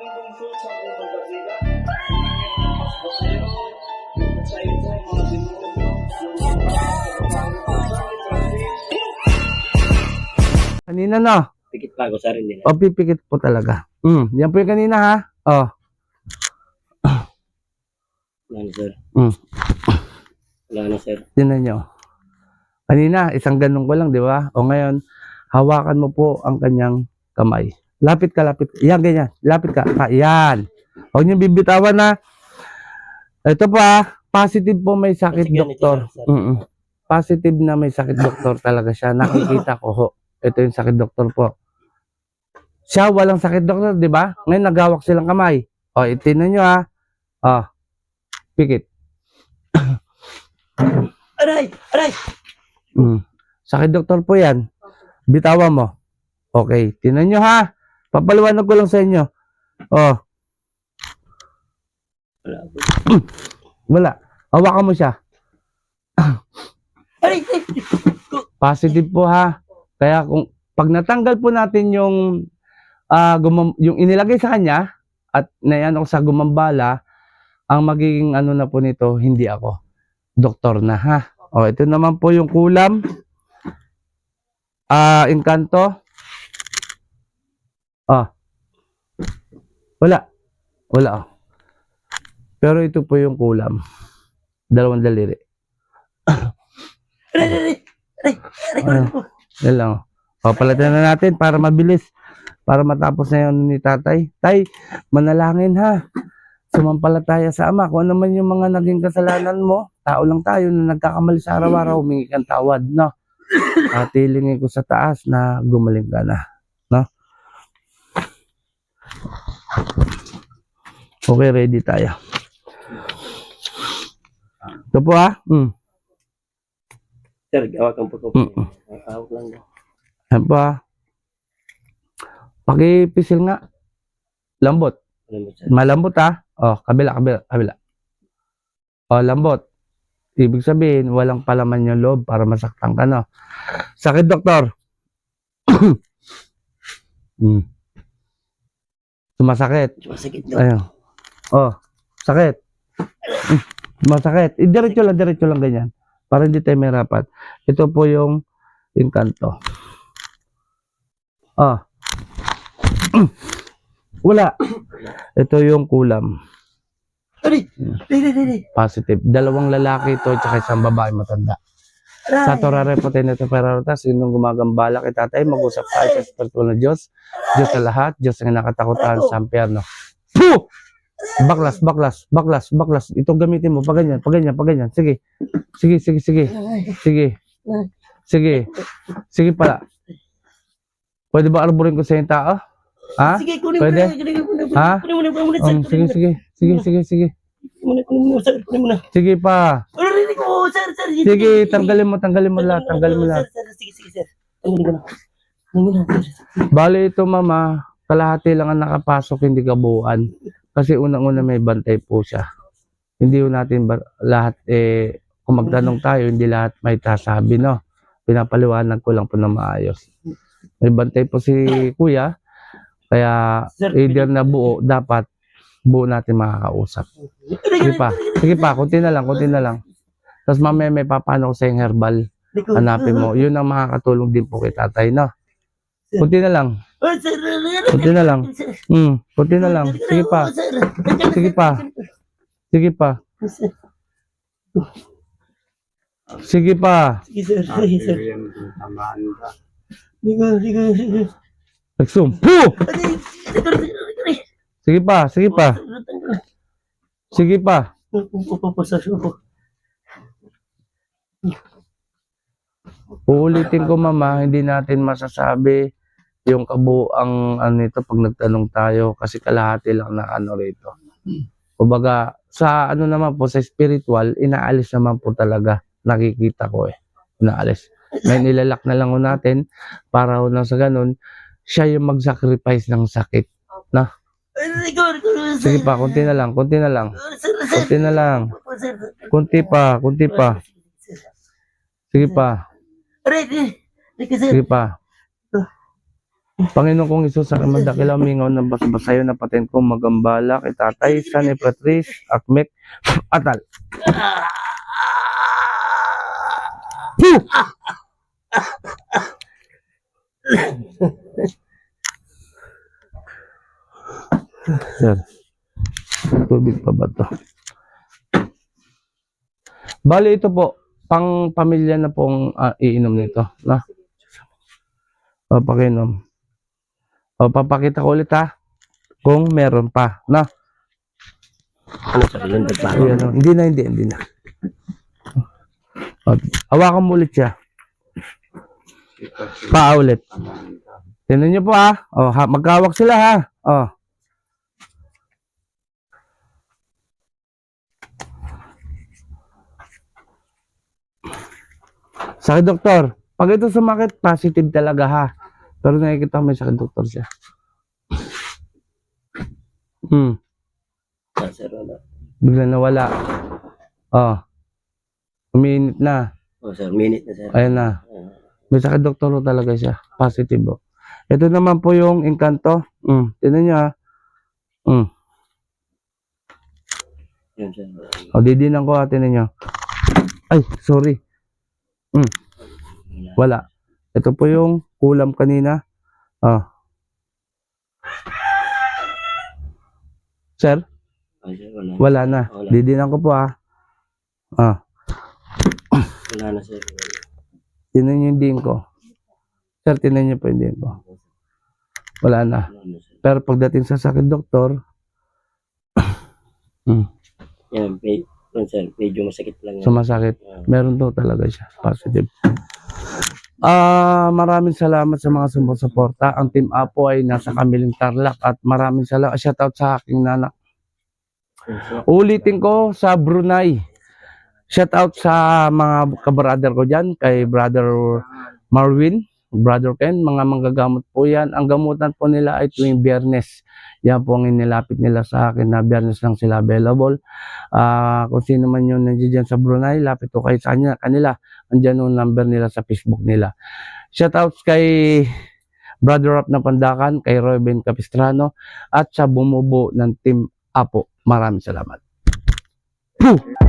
magandang show sa. Mas basero, sa ito, mga yung Kanina no? Pikit pa ako sa rin nila. O pipikit po talaga. Mm, yan po yung kanina ha. Oh. Wala na, sir. Mm. Wala na, sir. Tinan nyo. Kanina, isang ganun ko lang, di ba? O ngayon, hawakan mo po ang kanyang kamay. Lapit ka, lapit. Yan, ganyan. Lapit ka. Ah, yan. Huwag niyo bibitawan na. Ito pa, positive po may sakit, ganito doktor. sir. Mm-mm. Positive na may sakit, doktor talaga siya. Nakikita ko ho. Ito yung sakit, doktor po. Siya, walang sakit, doktor, di ba? Ngayon, nagawak silang kamay. O, itinan nyo ha. O, pikit. Aray! Aray! Mm. Sakit doktor po yan. Bitawan mo. Okay. Tinan nyo ha. Papaliwanag ko lang sa inyo. Oh, Wala wala. Hawakan mo siya. Positive po ha. Kaya kung pag natanggal po natin yung ah, gumam- yung inilagay sa kanya at nayan ako sa gumambala, ang magiging ano na po nito, hindi ako. Doktor na ha. O, ito naman po yung kulam. Ah, inkanto. Wala. Wala. Pero ito po yung kulam. Dalawang daliri. Aray! Aray! Aray! Aray! Yan lang. Papalitan na natin para mabilis. Para matapos na yun ni tatay. Tay, manalangin ha. Sumampalataya sa ama. Kung ano man yung mga naging kasalanan mo, tao lang tayo na nagkakamali sa araw-araw, humingi kang tawad, no? At hilingin ko sa taas na gumaling ka na. No? Okay, ready tayo. Ito po ha. Mm. Sir, gawakan po ko. Mm-mm. Hawak lang. Yan pa. Pakipisil nga. Lambot. Sir. Malambot ha. Oh, kabila, kabila, kabila. Oh, lambot. Ibig sabihin, walang palaman yung loob para masaktan ka, no? Sakit, doktor. hmm. Sumasakit. Masakit daw. Ayun. Oh, sakit. Hmm, Masakit. Eh, diretso lang, diretso lang ganyan. Para hindi tayo mahirapan. Ito po yung inkanto. Ah. Wala. Ito yung kulam. Aray! Aray! Aray! Aray! Positive. Dalawang lalaki ito tsaka isang babae matanda. Sa Torare po tayo nito Peraltas, sinong gumagambala kay tatay, mag-usap tayo sa spiritual na Diyos. Diyos sa lahat, Diyos ang nakatakutan sa ampyerno. Puh! Baklas, baklas, baklas, baklas. Ito gamitin mo, pag ganyan, pag ganyan, pag ganyan. Sige, sige, sige, sige, sige, sige, sige pala. Pwede ba arborin ko sa yung tao? Ha? Sige, kunin mo Pwede? na. Kunin mo na. Ha? Kunin mo na. Kunin mo na. Um, sige, sige, sige, sige, sige. Kunin mo na. Kunin mo na, sir. Kunin mo na. Sige pa. Aray! ko, sir, sir. Sige, tanggalin mo, tanggalin mo lahat, tanggalin mo lahat. Sige, sige, sir. Tanggalin ko na. Bale ito mama, kalahati lang ang nakapasok, hindi kabuuan. Kasi unang-una may bantay po siya. Hindi po natin lahat, eh, kung magtanong tayo, hindi lahat may sasabi, no? Pinapaliwanag ko lang po na maayos. May bantay po si kuya, kaya Sir, either na buo, dapat buo natin makakausap. Sige pa, sige pa, kunti na lang, kunti na lang. Tapos mamaya may papano ko sa yung herbal, hanapin mo. Yun ang makakatulong din po kay tatay, no? Kunti na lang. Oh. Kunti na lang. Hmm, kunti na lang. Sige pa. Oh. Sige pa. Sige pa. Sige pa. Sige, sir. Sige, sir. Nagsumpo! Sige pa, sige pa. Sige pa. Uulitin ko mama, hindi natin masasabi yung kabuang ano nito pag nagtanong tayo kasi kalahati lang na ano rito. Kumbaga, sa ano naman po, sa spiritual, inaalis naman po talaga. Nakikita ko eh. Inaalis. May nilalak na lang natin para ho na sa ganun, siya yung mag-sacrifice ng sakit. Sir. Sige pa, kunti na lang, kunti na lang. Oh. Kunti na lang. Kunti pa, kunti pa. Sige pa, sige pa. Panginoon kong Isus, sa mandakilaw, mingaw ng basbasayo na paten kong magambala kay tatay, sa ni Patrice, Akmek, Atal. Puh! Sir, tubig pa ba to? Bali ito po, pang pamilya na pong ah, iinom nito. Na? Papakinom. O, papakita ko ulit ha. Kung meron pa. Na? Ano sa? Ayan, o. Hindi na, hindi, hindi na. O, hawakan mo ulit siya. Pa ulit. Tingnan niyo po ha. O, ha magkawak sila ha. O. Sakit doktor. Pag ito sumakit, positive talaga ha. Pero nakikita ko may sakit doktor siya. Hmm. Ah, sir, wala. Bigla nawala. Oh. Uminit na. Oh, sir, minute na, sir. Ayan na. May sakit doktor talaga siya. Positive. Oh. Ito naman po yung engkanto. Mm. Tinan niyo ha. Mm. Yun, sir. O, didinan ko ha. Tinan niyo. Ay, sorry. Mm. Wala. Ito po yung kulam kanina. Oh. Sir, Ah, sir, wala. wala na. Wala. Didinan ko po ha. Ah. Wala na, sir. Tinan niyo yung din ko. Sir, tinan niyo po yung din ko. Wala na. Pero pagdating sa sakit doktor, mm, Yan. Medyo masakit lang. yan. sumasakit. Ah, Meron to talaga siya. Positive. Ah, maraming salamat sa mga sumusuporta. Ang Team Apo ay nasa Kamiling Tarlac at maraming salamat. Shout out sa aking nanak. Ulitin ko sa Brunei. Shout out sa mga kabrother ko dyan, kay brother Marvin, brother Ken, mga manggagamot po yan. Ang gamutan po nila ay tuwing biyernes. Yan po ang inilapit nila sa akin na biyernes lang sila available. Ah, kung sino man yung nandiyan sa Brunei, lapit ko kayo sa kanila. Andyan yung number nila sa Facebook nila. Shout out kay Brother Rap na Pandakan, kay Roy Ben Capistrano, at sa bumubo ng Team Apo. Maraming salamat. Puh!